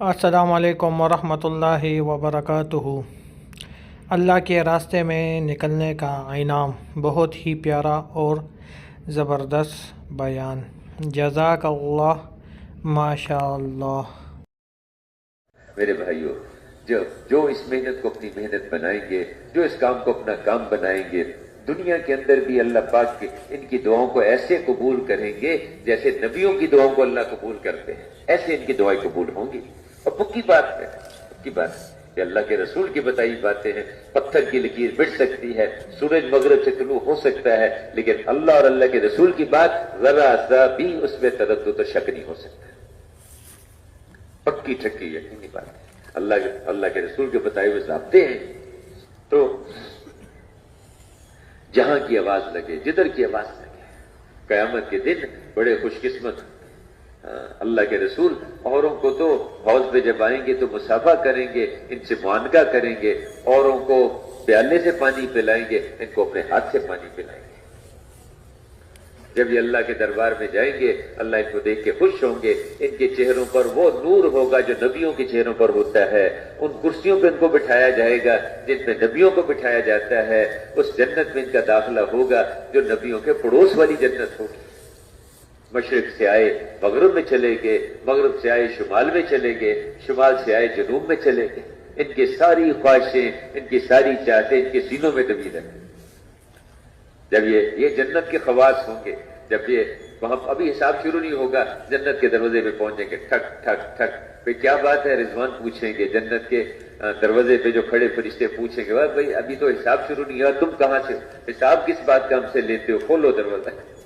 السلام علیکم ورحمۃ اللہ وبرکاتہ۔ اللہ کے راستے میں نکلنے کا انعام بہت ہی پیارا اور زبردست بیان۔ جزاک اللہ ماشاء اللہ میرے بھائیوں جو جو اس محنت کو اپنی محنت بنائیں گے، جو اس کام کو اپنا کام بنائیں گے، دنیا کے اندر بھی اللہ پاک کے ان کی دعاؤں کو ایسے قبول کریں گے جیسے نبیوں کی دعاؤں کو اللہ قبول کرتے ہیں۔ ایسے ان کی دعائیں قبول ہوں گی۔ اور پکی بات ہے پکی بات ہے۔ کہ اللہ کے رسول کی بتائی باتیں ہیں۔ پتھر کی لکیر بٹ سکتی ہے، سورج مغرب سے طلوع ہو سکتا ہے، لیکن اللہ اور اللہ کے رسول کی بات ذرا سا بھی اس میں تردد و شک نہیں ہو سکتا۔ پکی ٹھکی، یقینی بات ہے۔ اللہ کے اللہ کے رسول کے بتائے ہوئے ضابطے ہیں۔ تو جہاں کی آواز لگے، جدھر کی آواز لگے، قیامت کے دن بڑے خوش قسمت اللہ کے رسول اوروں کو تو حوض پہ جب آئیں گے تو مسافہ کریں گے، ان سے معانگہ کریں گے، اوروں کو پیالے سے پانی پلائیں گے، ان کو اپنے ہاتھ سے پانی پلائیں گے۔ جب یہ اللہ کے دربار میں جائیں گے، اللہ ان کو دیکھ کے خوش ہوں گے، ان کے چہروں پر وہ نور ہوگا جو نبیوں کے چہروں پر ہوتا ہے۔ ان کرسیوں پہ ان کو بٹھایا جائے گا، جن میں نبیوں کو بٹھایا جاتا ہے۔ اس جنت میں ان کا داخلہ ہوگا جو نبیوں کے پڑوس والی جنت ہوگی۔ مشرق سے آئے مغرب میں چلے گئے، مغرب سے آئے شمال میں چلے گئے، شمال سے آئے جنوب میں چلے گئے۔ ان کی ساری خواہشیں، ان کی ساری چاہتے ان کے سینوں میں دبی رہیں۔ جب یہ یہ جنت کے خواص ہوں گے، جب یہ وہاں ابھی حساب شروع نہیں ہوگا، جنت کے دروازے پہ پہنچیں گے، ٹھک ٹھک ٹھک۔ پہ کیا بات ہے؟ رضوان پوچھیں گے، جنت کے دروازے پہ جو کھڑے فرشتے پوچھیں گے، بھائی ابھی تو حساب شروع نہیں ہوا، تم کہاں سے حساب کس بات کا ہم سے لیتے ہو؟ کھولو دروازہ۔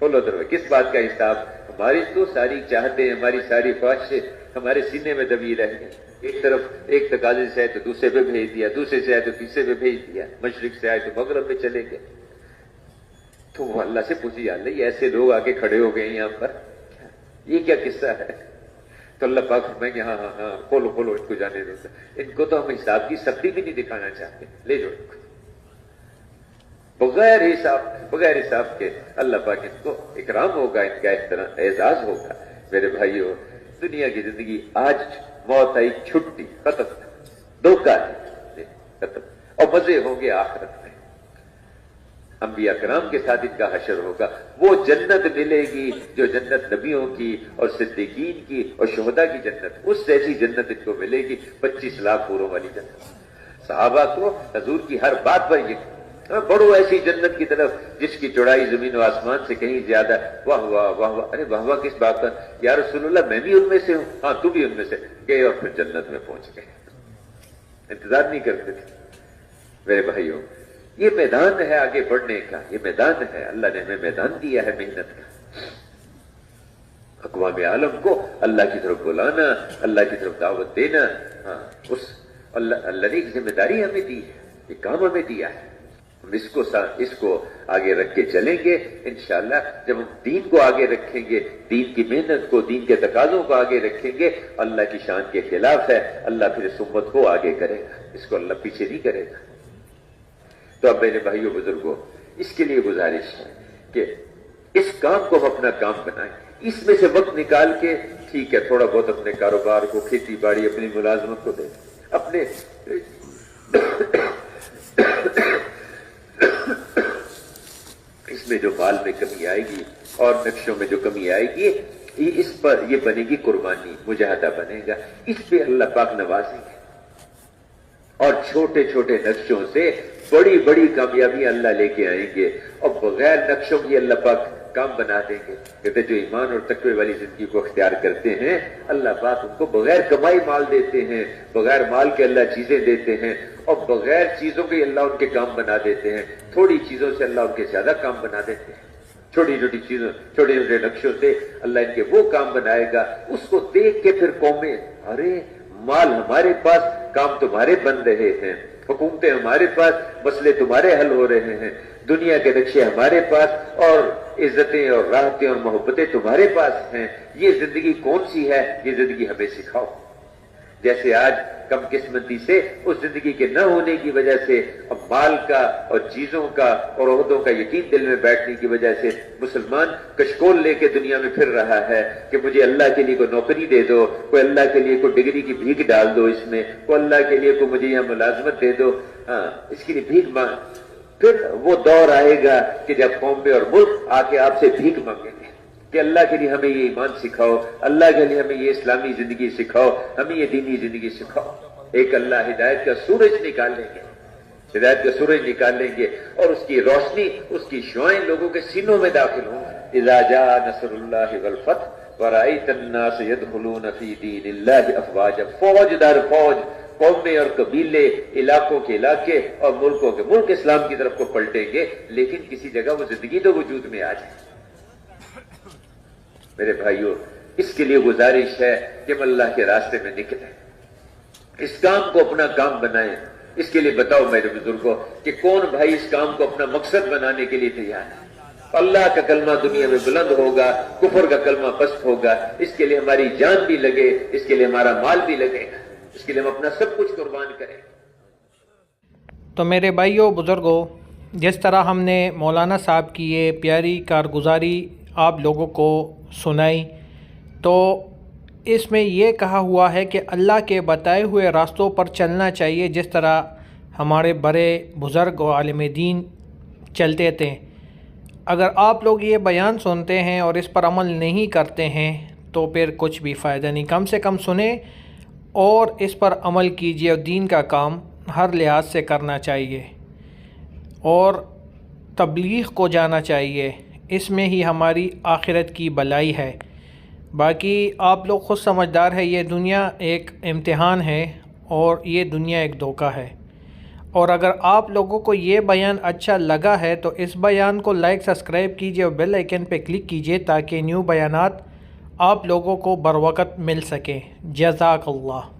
کھولو دروازہ۔ کس بات کا حساب؟ ہماری تو ساری چاہتے ہماری ساری خواہشیں ہمارے سینے میں دبی رہ گئی۔ ایک طرف ایک تقاضے سے آئے تو دوسرے پہ بھیج دیا، دوسرے سے آئے تو تیسرے پہ بھیج دیا۔ مشرق سے آئے تو مغرب پہ چلے گئے۔ تو وہ اللہ سے پوچھی اللہ، یہ ایسے لوگ آگے کھڑے ہو گئے یہاں پر؟ یہ کیا قصہ ہے؟ تو اللہ پاک میں ہاں ہاں ہاں کھولو کھولو ان کو جانے دیتا ان کو تو ہم حساب کی سختی بھی نہیں دکھانا چاہتے۔ لے جاؤ۔ بغیر حساب بغیر حساب کے اللہ پاک ان کو اکرام ہوگا ان کا اس طرح اعزاز ہوگا۔ میرے بھائیوں دنیا کی زندگی آج موت آئی، چھٹی، ختم۔ دھوکہ ختم۔ اور مزے ہوں گے آخرت میں۔ انبیاء کرام کے ساتھ ان کا حشر ہوگا۔ وہ جنت ملے گی جو جنت نبیوں کی اور صدیقین کی اور شہداء کی جنت۔ اس جیسی جنت ان کو ملے گی، پچیس لاکھ پوروں والی جنت۔ صحابہ کو حضور کی ہر بات پر یہ ہاں، بڑو ایسی جنت کی طرف، جس کی چوڑائی زمین و آسمان سے کہیں زیادہ واہ واہ واہ واہ، ارے واہ واہ، کس بات پر؟ یا رسول اللہ، میں بھی ان میں سے ہوں۔ ہاں تو بھی ان میں سے۔ گئے اور پھر جنت میں پہنچ گئے۔ انتظار نہیں کرتے تھے۔ میرے بھائیوں، یہ میدان ہے آگے بڑھنے کا۔ یہ میدان ہے۔ اللہ نے ہمیں میدان دیا ہے محنت کا۔ اقوام عالم کو اللہ کی طرف بلانا، اللہ کی طرف دعوت دینا ہاں اس اللہ اللہ نے ایک ذمہ داری ہمیں دی ہے یہ کام ہمیں دیا ہے۔ ہم اس کو اس کو آگے رکھ کے چلیں گے، انشاءاللہ جب ہم دین کو آگے رکھیں گے، دین کی محنت کو، دین کے تقاضوں کو آگے رکھیں گے، اللہ کی شان کے خلاف ہے، اللہ پھر اس امت کو آگے کرے گا، اس کو اللہ پیچھے نہیں کرے گا۔ تو اب میرے بھائیوں، بزرگوں، اس کے لیے گزارش ہے کہ اس کام کو ہم اپنا کام بنائیں۔ اس میں سے وقت نکال کے، ٹھیک ہے، تھوڑا بہت اپنے کاروبار کو، کھیتی باڑی، اپنی ملازمت کو دیں اپنے اس میں جو مال میں کمی آئے گی اور نقشوں میں جو کمی آئے گی اس پر یہ بنے گی قربانی، مجاہدہ بنے گا۔ اس پہ اللہ پاک نوازیں گے۔ اور چھوٹے چھوٹے نقشوں سے بڑی بڑی کامیابیاں اللہ لے کے آئیں گے۔ اور بغیر نقشوں کی اللہ پاک کام بنا دیں گے۔ کہتے جو ایمان اور تقوی والی زندگی کو اختیار کرتے ہیں، اللہ پاک ان کو بغیر کمائی مال دیتے ہیں، بغیر مال کے اللہ چیزیں دیتے ہیں۔ اور بغیر چیزوں کے اللہ ان کے کام بنا دیتے ہیں۔ تھوڑی چیزوں سے اللہ ان کے زیادہ کام بنا دیتے ہیں۔ چھوٹی چھوٹی چیزوں، چھوٹے چھوٹے نقشوں سے اللہ ان کے وہ کام بنائے گا۔ اس کو دیکھ کے پھر قومیں، ارے، مال ہمارے پاس، کام تمہارے بن رہے ہیں۔ حکومتیں ہمارے پاس، مسئلے تمہارے حل ہو رہے ہیں۔ دنیا کے نقشے ہمارے پاس اور عزتیں اور راحتیں اور محبتیں تمہارے پاس ہیں۔ یہ زندگی کون سی ہے؟ یہ زندگی ہمیں سکھاؤ۔ جیسے آج کم قسمتی سے اس زندگی کے نہ ہونے کی وجہ سے اب مال کا اور چیزوں کا اور عہدوں کا یقین دل میں بیٹھنے کی وجہ سے مسلمان کشکول لے کے دنیا میں پھر رہا ہے کہ مجھے اللہ کے لیے کوئی نوکری دے دو، کوئی اللہ کے لیے کوئی ڈگری کی بھیک ڈال دو اس میں، کوئی اللہ کے لیے کوئی مجھے یہاں ملازمت دے دو۔ ہاں اس کے لیے بھیک مانگ۔ پھر وہ دور آئے گا کہ جب قومے اور ملک آ کے آپ سے بھیک مانگیں گے۔ کہ اللہ کے لیے ہمیں یہ ایمان سکھاؤ، اللہ کے لیے ہمیں یہ اسلامی زندگی سکھاؤ، ہمیں یہ دینی زندگی سکھاؤ۔ ایک اللہ ہدایت کا سورج نکال لیں گے۔ ہدایت کا سورج نکال لیں گے اور اس کی روشنی، اس کی شعائیں لوگوں کے سینوں میں داخل ہوں۔ اذا جاء نصر اللہ والفتح ورائیت الناس يدخلون فی دین اللہ افواجا۔ فوج در فوج، قومیں اور قبیلے علاقوں کے علاقے اور ملکوں کے ملک اسلام کی طرف کو پلٹیں گے، لیکن کسی جگہ وہ زندگی تو وجود میں آ جائے۔ میرے بھائیوں اس کے لیے گزارش ہے کہ ہم اللہ کے راستے میں نکلیں۔ اس کام کو اپنا کام بنائیں۔ اس کے لیے بتاؤ میرے بزرگوں کہ کون بھائی اس کام کو اپنا مقصد بنانے کے لیے تیار ہے۔ اللہ کا کلمہ دنیا میں بلند ہوگا، کفر کا کلمہ پست ہوگا۔ اس کے لیے ہماری جان بھی لگے، اس کے لیے ہمارا مال بھی لگے۔ اس کے لیے ہم اپنا سب کچھ قربان کریں۔ تو میرے بھائیوں بزرگوں، جس طرح ہم نے مولانا صاحب کی یہ پیاری کارگزاری آپ لوگوں کو سنائی۔ تو اس میں یہ کہا ہوا ہے کہ اللہ کے بتائے ہوئے راستوں پر چلنا چاہیے، جس طرح ہمارے بڑے بزرگ و عالم دین چلتے تھے۔ اگر آپ لوگ یہ بیان سنتے ہیں اور اس پر عمل نہیں کرتے ہیں، تو پھر کچھ بھی فائدہ نہیں۔ کم سے کم سنیں اور اس پر عمل کیجیے اور دین کا کام ہر لحاظ سے کرنا چاہیے اور تبلیغ کو جانا چاہیے۔ اس میں ہی ہماری آخرت کی بلائی ہے۔ باقی آپ لوگ خود سمجھدار ہے یہ دنیا ایک امتحان ہے اور یہ دنیا ایک دھوکہ ہے۔ اور اگر آپ لوگوں کو یہ بیان اچھا لگا ہے تو اس بیان کو لائک، سبسکرائب کیجیے اور بیل آئیکن پہ کلک کیجیے تاکہ نیو بیانات آپ لوگوں کو بر وقت مل سکیں۔ جزاک اللہ۔